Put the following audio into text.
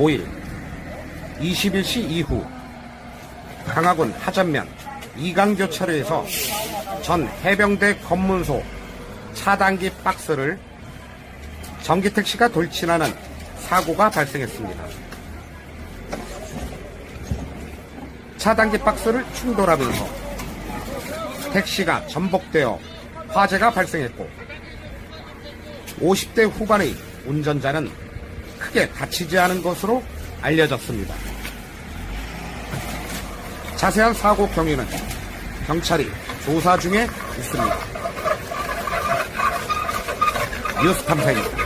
5일 21시 이후 강화군 하전면 이강교차로에서 전 해병대 검문소 차단기 박스를 전기택시가 돌진하는 사고가 발생했습니다. 차단기 박스를 충돌하면서 택시가 전복되어 화재가 발생했고 50대 후반의 운전자는 크게 다치지 않은 것으로 알려졌습니다. 자세한 사고 경위는 경찰이 조사 중에 있습니다. 뉴스 탐사입니다.